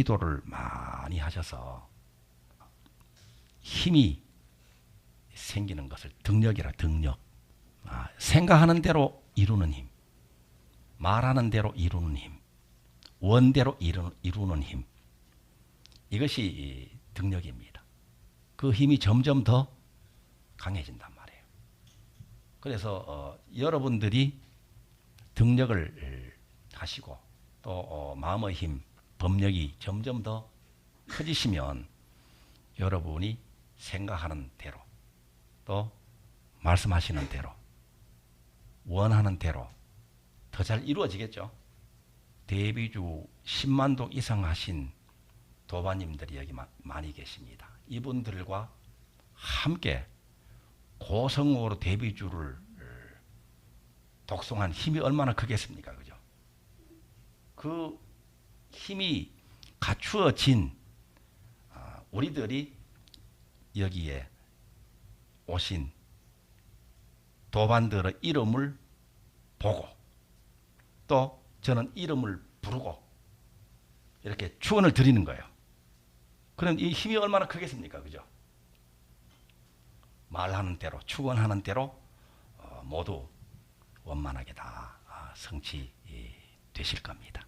기도를 많이 하셔서 힘이 생기는 것을 등력이라 등력. 아, 생각하는 대로 이루는 힘, 말하는 대로 이루는 힘, 원대로 이루, 이루는 힘. 이것이 이 등력입니다. 그 힘이 점점 더 강해진단 말이에요. 그래서 어, 여러분들이 등력을 하시고 또 어, 마음의 힘, 법력이 점점 더 커지시면 여러분이 생각하는 대로 또 말씀하시는 대로 원하는 대로 더 잘 이루어지겠죠. 데뷔주 10만 독 이상 하신 도반님들이 여기 마- 많이 계십니다. 이분들과 함께 고성으로 데뷔주를 독송한 힘이 얼마나 크겠습니까? 그죠? 그 힘이 갖추어진 아, 우리들이 여기에 오신 도반들의 이름을 보고 또 저는 이름을 부르고 이렇게 축원을 드리는 거예요. 그럼 이 힘이 얼마나 크겠습니까? 그죠? 말하는 대로 축원하는 대로 어, 모두 원만하게 다 아, 성취 이, 되실 겁니다.